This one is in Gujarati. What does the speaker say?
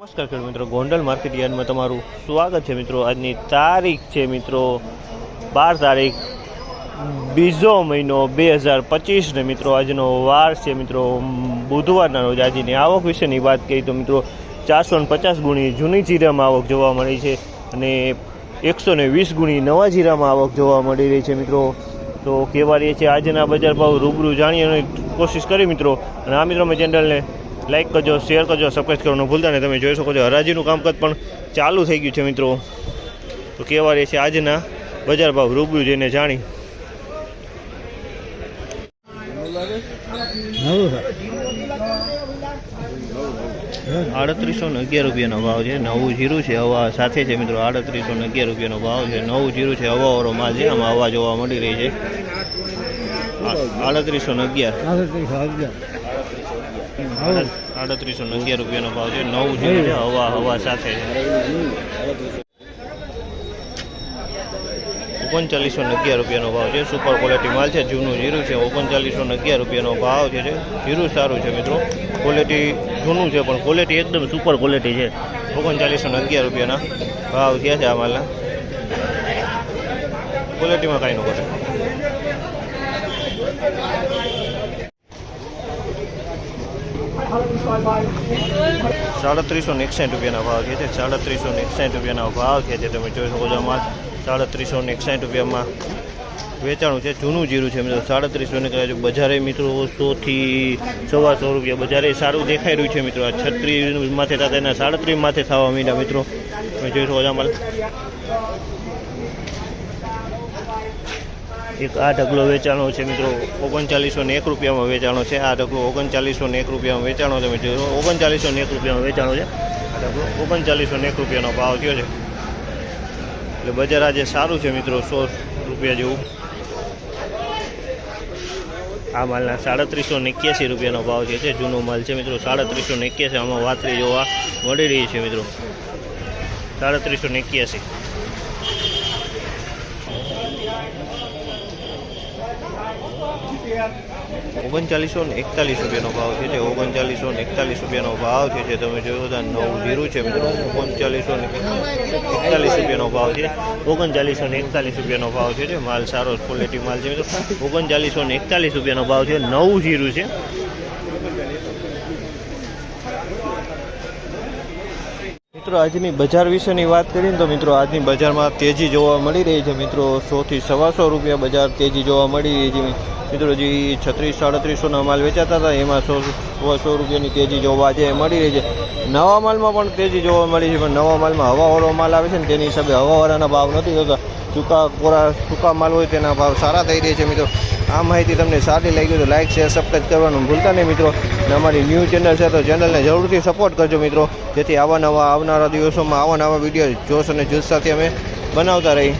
નમસ્કાર ખેડૂત મિત્રો, ગોંડલ માર્કેટ યાર્ડમાં તમારું સ્વાગત છે મિત્રો. આજની તારીખ છે મિત્રો, બાર તારીખ, બીજો મહિનો બે હજાર પચીસ ને મિત્રો. આજનો વાર છે મિત્રો, બુધવારના રોજ. આજની આવક વિશેની વાત કરીએ તો મિત્રો, ચારસો ને પચાસ ગુણી જૂની જીરામાં આવક જોવા મળી છે અને એકસો ને વીસ ગુણી નવા જીરામાં આવક જોવા મળી રહી છે મિત્રો. તો રહી છે આજના બજાર ભાવ રૂબરૂ જાણીએ કોશિશ કરી મિત્રો. અને આ મિત્રો મેં ચેનલને લાઈક કરજો શેર કરજો સબસ્ક્રાઈબ કરવાનું ભૂલતા નહીં. તમે જોઈ શકો છો, હરાજીનું કામકાજ પણ ચાલુ થઈ ગયું છે, મિત્રો. તો કેવા રહે છે આજના બજાર ભાવ? રૂબરૂ જઈને જાણી. આડત્રીસો ને અગિયાર રૂપિયાનો ભાવ છે. નવું જીરું છે, હવા સાથે છે, મિત્રો. આડત્રીસો ને અગિયાર રૂપિયાનો ભાવ છે. નવું જીરું છે હવાવાળો માલ છે. આમાં હવા જોવા મળી રહી છે. આડત્રીસો ને અગિયાર. આડત્રીસો ને અગિયાર રૂપિયાનો ભાવ છે. નવું છે હવા હવા સાથે ઓગણચાલીસો ને અગિયાર રૂપિયાનો ભાવ છે. સુપર ક્વોલિટી માલ છે. જૂનું જીરું છે. ઓગણચાલીસો ને અગિયાર રૂપિયાનો ભાવ છે. જીરું સારું છે મિત્રો. ક્વોલિટી જૂનું છે, પણ ક્વોલિટી એકદમ સુપર ક્વોલિટી છે. ઓગણચાલીસો ને અગિયાર રૂપિયાના ભાવ થયા છે આ માલના. ક્વોલિટીમાં કાંઈ ન કરે સાડત્રીસો ને એકસાઠ રૂપિયાના ભાવ છે. સાડત્રીસો ને એકસાઠ રૂપિયાના ભાવ છે. તમે જોઈ શકો છો માલ સાડત્રીસો ને એકસાઠ રૂપિયામાં વેચાણું છે. જૂનું જીરું છે મિત્રો. સાડત્રીસો ને કહેવાય બજારે મિત્રો સોથી સવા સો રૂપિયા. બજારે સારું દેખાઈ રહ્યું છે મિત્રો. આ છત્રીસ માથે થતા એના સાડત્રીસ માથે થવા માંડ્યા મિત્રો. તમે જોઈ શકો છો આમાં. એક આ ઢગલો વેચાણો છે મિત્રો. ઓગણચાલીસો ને એક રૂપિયામાં વેચાણો છે. આ ઢગલો ઓગણચાલીસો ને એક રૂપિયામાં વેચાણો તમે જોયો ઓગણચાલીસો ને એક રૂપિયામાં વેચાણો છે. આ ઢગલો ઓગણચાલીસો ને એક રૂપિયાનો ભાવ થયો છે. એટલે બજાર આજે સારું છે મિત્રો. સો રૂપિયા જેવું. આ માલના સાડત્રીસો ને એક્યાસી રૂપિયાનો ભાવ છે. જૂનો માલ છે મિત્રો. સાડત્રીસો ને એક્યાસી. આમાં વાતરી જોવા મળી રહી છે મિત્રો. સાડત્રીસો ને એક્યાસી. ઓગણચાલીસો ને એકતાલીસ રૂપિયાનો ભાવ છે જે ઓગણચાલીસો ને એકતાલીસ રૂપિયાનો ભાવ છે જે તમે જોયો હતા નવું જીરું છે મિત્રો. ઓગણચાલીસો ને એકતાલીસ રૂપિયાનો ભાવ છે. ઓગણચાલીસો ને એકતાલીસ રૂપિયાનો ભાવ છે. માલ સારો ક્વોલિટી માલ છે મિત્રો. ઓગણચાલીસો ને એકતાલીસ રૂપિયાનો ભાવ છે. નવું જીરું છે. મિત્રો, આજની બજાર વિશેની વાત કરીએ તો મિત્રો, આજની બજારમાં તેજી જોવા મળી રહી છે. મિત્રો, સોથી સવાસો રૂપિયા બજાર તેજી જોવા મળી રહી છે. મિત્રો, જે છત્રીસ, સાડત્રીસોના માલ વેચાતા હતા, એમાં સો સો રૂપિયાની તેજી જોવા આજે મળી રહી છે. નવા માલમાં પણ તેજી જોવા મળી છે, પણ નવા માલમાં હવાવાળો માલ આવે છે ને, તેની હિસાબે હવાવાળાના ભાવ નથી હોતા સૂકા કોરા, સૂકા માલ હોય તેના ભાવ સારા થઈ રહ્યા છે, મિત્રો. આ માહિતી તમને સારી લાગી તો લાઇક શેર સબસ્ક્રાઈબ કરવાનું ભૂલતા નહીં મિત્રો. અને અમારી ન્યૂ ચેનલ છે તો ચેનલને જરૂરથી સપોર્ટ કરજો મિત્રો. જેથી આવા નવા, આવનારા દિવસોમાં આવા નવા વીડિયો જોશ અને જુસ્સાથી અમે બનાવતા રહી